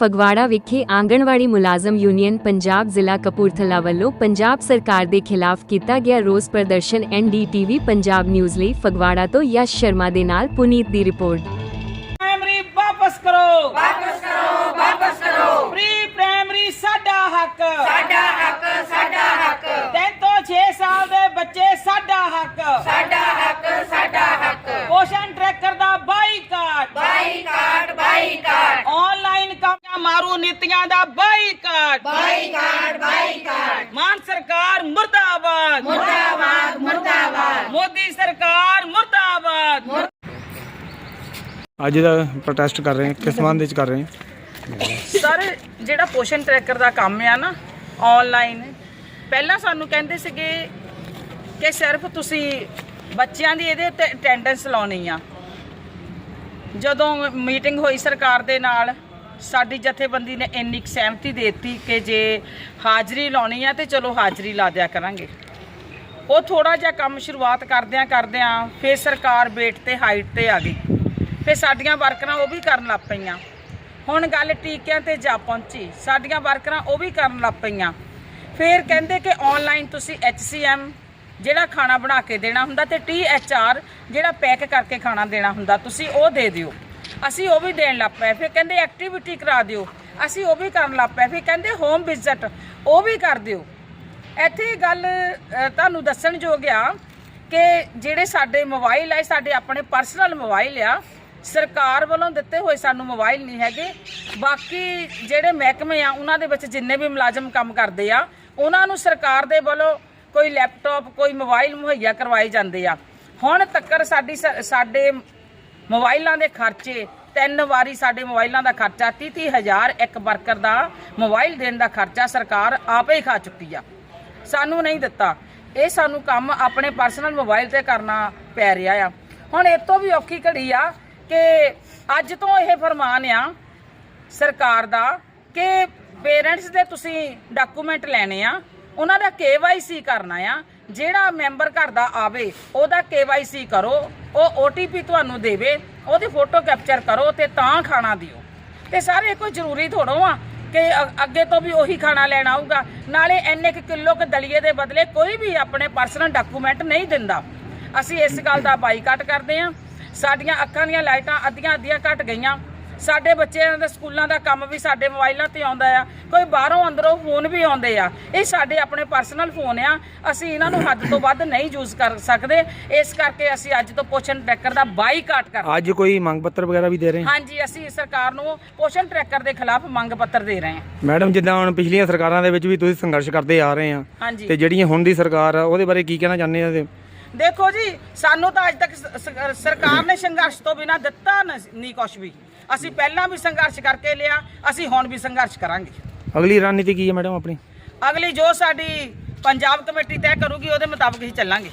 ਫਗਵਾੜਾ ਵਿਖੇ ਆਂਗਣਵਾੜੀ ਮੁਲਾਜ਼ਮ ਯੂਨੀਅਨ ਪੰਜਾਬ ਜ਼ਿਲ੍ਹਾ ਕਪੂਰਥਲਾ ਵੱਲੋਂ ਪੰਜਾਬ ਸਰਕਾਰ ਦੇ ਖਿਲਾਫ ਕੀਤਾ ਗਿਆ ਰੋਸ ਪ੍ਰਦਰਸ਼ਨ ਐਨਡੀਟੀਵੀ ਪੰਜਾਬ ਨਿਊਜ਼ ਲਈ ਫਗਵਾੜਾ ਤੋਂ ਯਸ਼ ਸ਼ਰਮਾ ਦੇ ਨਾਲ ਪੁਨੀਤ ਦੀ ਰਿਪੋਰਟ। ਪ੍ਰਾਇਮਰੀ ਵਾਪਸ ਕਰੋ। ਵਾਪਸ ਕਰੋ ਵਾਪਸ ਕਰੋ। ਪ੍ਰੀ ਪ੍ਰਾਇਮਰੀ ਸਾਡਾ ਹੱਕ। ਸਾਡਾ ਹੱਕ ਸਾਡਾ ਹੱਕ। 3 ਤੋਂ 6 ਸਾਲ ਦੇ ਬੱਚੇ ਸਾਡਾ ਹੱਕ। ਸਾਡਾ ਹੱਕ ਸਾਡਾ ਹੱਕ। ਪੋਸ਼ਣ ਟਰੈਕਰ ਦਾ ਬਾਈਕਾਟ। Boycott boycott. ਮਾਰੂ ਨੀਤੀਆਂ ਦਾ ਬਾਈਕਾਟ। Boycott boycott. ਮਾਨ ਸਰਕਾਰ ਮੁਰਦਾਬਾਦ। ਮੁਰਦਾਬਾਦ ਮੁਰਦਾਬਾਦ। ਮੋਦੀ ਸਰਕਾਰ ਮੁਰਦਾਬਾਦ। ਅੱਜ ਦਾ ਪ੍ਰੋਟੈਸਟ ਕਰ ਰਹੇ ਹਾਂ ਕਿਸ ਸੰਬੰਧ ਵਿੱਚ ਕਰ ਰਹੇ ਹਾਂ? ਸਰ ਜਿਹੜਾ ਪੋਸ਼ਣ ਟਰੈਕਰ ਦਾ ਕੰਮ ਆ ਨਾ ਆਨਲਾਈਨ ਪਹਿਲਾਂ ਸਾਨੂੰ ਕਹਿੰਦੇ ਸੀਗੇ ਕਿ ਸਿਰਫ ਤੁਸੀਂ ਬੱਚਿਆਂ ਦੀ ਇਹਦੇ ਉੱਤੇ ਅਟੈਂਡੈਂਸ ਲਾਉਣੀ ਆ। ਜਦੋਂ ਮੀਟਿੰਗ ਹੋਈ ਸਰਕਾਰ ਦੇ ਨਾਲ ਸਾਡੀ ਜਥੇਬੰਦੀ ਨੇ ਇੰਨੀ ਕੁ ਸਹਿਮਤੀ ਦੇ ਦਿੱਤੀ ਕਿ ਜੇ ਹਾਜ਼ਰੀ ਲਾਉਣੀ ਆ ਤੇ ਚਲੋ ਹਾਜ਼ਰੀ ਲਾ ਦਿਆ ਕਰਾਂਗੇ। ਉਹ ਥੋੜਾ ਜਿਹਾ ਕੰਮ ਸ਼ੁਰੂਆਤ ਕਰਦਿਆਂ ਕਰਦਿਆਂ ਫੇਰ ਸਰਕਾਰ ਵੇਟ ਤੇ ਹਾਈਟ ਤੇ ਆ ਗਈ। ਫੇਰ ਸਾਡੀਆਂ ਵਰਕਰਾਂ ਉਹ ਵੀ ਕਰਨ ਲੱਗ ਪਈਆਂ। ਹੁਣ ਗੱਲ ਟੀਕਿਆਂ ਤੇ ਜਾ ਪਹੁੰਚੀ। ਸਾਡੀਆਂ ਵਰਕਰਾਂ ਉਹ ਵੀ ਕਰਨ ਲੱਗ ਪਈਆਂ। ਫੇਰ ਕਹਿੰਦੇ ਕਿ ਆਨਲਾਈਨ ਤੁਸੀਂ HCM ਜਿਹੜਾ ਖਾਣਾ ਬਣਾ ਕੇ ਦੇਣਾ ਹੁੰਦਾ ਤੇ THR ਜਿਹੜਾ ਪੈਕ ਕਰਕੇ ਖਾਣਾ ਦੇਣਾ ਹੁੰਦਾ, ਤੁਸੀਂ ਉਹ ਦੇ ਦਿਓ। ਅਸੀਂ ਉਹ ਵੀ ਦੇਣ ਲੱਗ ਪਏ। ਫਿਰ ਕਹਿੰਦੇ ਐਕਟੀਵਿਟੀ ਕਰਾ ਦਿਓ। ਅਸੀਂ ਉਹ ਵੀ ਕਰਨ ਲੱਗ ਪਏ। ਫਿਰ ਕਹਿੰਦੇ ਹੋਮ ਵਿਜ਼ਿਟ ਉਹ ਵੀ ਕਰ ਦਿਓ। ਇੱਥੇ ਗੱਲ ਤੁਹਾਨੂੰ ਦੱਸਣ ਯੋਗ ਆ ਕਿ ਜਿਹੜੇ ਸਾਡੇ ਮੋਬਾਈਲ ਆ ਸਾਡੇ ਆਪਣੇ ਪਰਸਨਲ ਮੋਬਾਈਲ ਆ। ਸਰਕਾਰ ਵੱਲੋਂ ਦਿੱਤੇ ਹੋਏ ਸਾਨੂੰ ਮੋਬਾਈਲ ਨਹੀਂ ਹੈਗੇ। ਬਾਕੀ ਜਿਹੜੇ ਮਹਿਕਮੇ ਆ, ਉਹਨਾਂ ਦੇ ਵਿੱਚ ਜਿੰਨੇ ਵੀ ਮੁਲਾਜ਼ਮ ਕੰਮ ਕਰਦੇ ਆ, ਉਹਨਾਂ ਨੂੰ ਸਰਕਾਰ ਦੇ ਵੱਲੋਂ ਕੋਈ ਲੈਪਟਾਪ ਕੋਈ ਮੋਬਾਈਲ ਮੁਹੱਈਆ ਕਰਵਾਏ ਜਾਂਦੇ ਆ। ਹੁਣ ਤੱਕਰ ਸਾਡੀ ਸ- ਸਾਡੇ ਮੋਬਾਈਲਾਂ ਦੇ ਖਰਚੇ, ਤਿੰਨ ਵਾਰੀ ਸਾਡੇ ਮੋਬਾਈਲਾਂ ਦਾ ਖਰਚਾ 30 ਹਜ਼ਾਰ ਇੱਕ ਵਰਕਰ ਦਾ ਮੋਬਾਈਲ ਦੇਣ ਦਾ ਖਰਚਾ ਸਰਕਾਰ ਆਪੇ ਹੀ ਖਾ ਚੁੱਕੀ ਆ। ਸਾਨੂੰ ਨਹੀਂ ਦਿੱਤਾ। ਇਹ ਸਾਨੂੰ ਕੰਮ ਆਪਣੇ ਪਰਸਨਲ ਮੋਬਾਈਲ ਤੇ ਕਰਨਾ ਪੈ ਰਿਹਾ ਆ। ਹੁਣ ਇਹ ਤੋਂ ਵੀ ਔਖੀ ਘੜੀ ਆ ਕਿ ਅੱਜ ਤੋਂ ਇਹ ਫਰਮਾਨ ਆ ਸਰਕਾਰ ਦਾ ਕਿ ਪੇਰੈਂਟਸ ਦੇ ਤੁਸੀਂ ਡਾਕੂਮੈਂਟ ਲੈਣੇ ਆ। ਉਹਨਾਂ ਦਾ KYC ਕਰਨਾ ਆ। ਜਿਹੜਾ ਮੈਂਬਰ ਘਰ ਦਾ ਆਵੇ, ਉਹਦਾ KYC ਕਰੋ, ਉਹ OTP ਤੁਹਾਨੂੰ ਦੇਵੇ, ਉਹਦੀ ਫੋਟੋ ਕੈਪਚਰ ਕਰੋ ਤੇ ਤਾਂ ਖਾਣਾ ਦਿਓ। ਤੇ ਸਾਰੇ ਕੋਈ ਜ਼ਰੂਰੀ ਥੋੜੋ ਆ ਕਿ ਅੱਗੇ ਤੋਂ ਵੀ ਉਹੀ ਖਾਣਾ ਲੈਣ ਆਊਗਾ। ਨਾਲੇ ਇੰਨੇ ਕੁ ਕਿਲੋ ਕੁ ਦਲੀਏ ਦੇ ਬਦਲੇ ਕੋਈ ਵੀ ਆਪਣੇ ਪਰਸਨਲ ਡਾਕੂਮੈਂਟ ਨਹੀਂ ਦਿੰਦਾ। ਅਸੀਂ ਇਸ ਗੱਲ ਦਾ ਬਾਈਕਾਟ ਕਰਦੇ ਹਾਂ। ਸਾਡੀਆਂ ਅੱਖਾਂ ਦੀਆਂ ਲਾਈਟਾਂ ਅੱਧੀਆਂ ਅੱਧੀਆਂ ਘਟ ਗਈਆਂ। ਸਾਡੇ ਬੱਚਿਆਂ ਦੇ ਸਕੂਲਾਂ ਦਾ ਕੰਮ ਵੀ ਸਾਡੇ ਮੋਬਾਈਲਾਂ ਤੇ ਆਉਂਦਾ ਆ। ਕੋਈ ਬਾਹਰੋਂ ਅੰਦਰੋਂ ਫੋਨ ਵੀ ਆਉਂਦੇ ਆ। ਇਹ ਸਾਡੇ ਆਪਣੇ ਪਰਸਨਲ ਫੋਨ ਆ। ਅਸੀਂ ਇਹਨਾਂ ਨੂੰ ਹੱਦ ਤੋਂ ਵੱਧ ਨਹੀਂ ਯੂਜ਼ ਕਰ ਸਕਦੇ। ਇਸ ਕਰਕੇ ਅਸੀਂ ਅੱਜ ਤੋਂ ਪੋਸ਼ਣ ਟਰੈਕਰ ਦਾ ਬਾਈਕਾਟ ਕਰ ਅੱਜ ਕੋਈ ਮੰਗ ਪੱਤਰ ਵਗੈਰਾ ਵੀ ਦੇ ਰਹੇ? ਹਾਂ ਹਾਂਜੀ ਅਸੀਂ ਸਰਕਾਰ ਨੂੰ ਪੋਸ਼ਣ ਟਰੈਕਰ ਦੇ ਖਿਲਾਫ ਮੰਗ ਪੱਤਰ ਦੇ ਰਹੇ ਹਾਂ। ਮੈਡਮ ਜਿੱਦਾਂ ਹੁਣ ਪਿਛਲੀਆਂ ਸਰਕਾਰਾਂ ਦੇ ਵਿੱਚ ਵੀ ਤੁਸੀਂ ਸੰਘਰਸ਼ ਕਰਦੇ ਆ ਰਹੇ ਆ ਤੇ ਜਿਹੜੀਆਂ ਹੁਣ ਦੀ ਸਰਕਾਰ ਆ ਉਹਦੇ ਬਾਰੇ ਕੀ ਕਹਿਣਾ ਚਾਹੁੰਦੇ ਆ ਤੇ ਦੇਖੋ ਜੀ ਸਾਨੂੰ ਤਾਂ ਅੱਜ ਤੱਕ ਸ- ਸਰਕਾਰ ਨੇ ਸੰਘਰਸ਼ ਤੋਂ ਬਿਨਾ ਦਿੱਤਾ ਨ- ਨਹੀਂ ਕੁਛ ਵੀ। ਅਸੀਂ ਪਹਿਲਾਂ ਵੀ ਸੰਘਰਸ਼ ਕਰਕੇ ਲਿਆ ਅਸੀਂ ਹੁਣ ਵੀ ਸੰਘਰਸ਼ ਕਰਾਂਗੇ। ਅਗਲੀ ਰਣਨੀਤੀ ਕੀ ਹੈ ਮੈਡਮ ਆਪਣੀ? ਅਗਲੀ ਜੋ ਸਾਡੀ ਪੰਜਾਬ ਕਮੇਟੀ ਤੈਅ ਕਰੂਗੀ ਉਹਦੇ ਮੁਤਾਬਕ ਹੀ ਚੱਲਾਂਗੇ।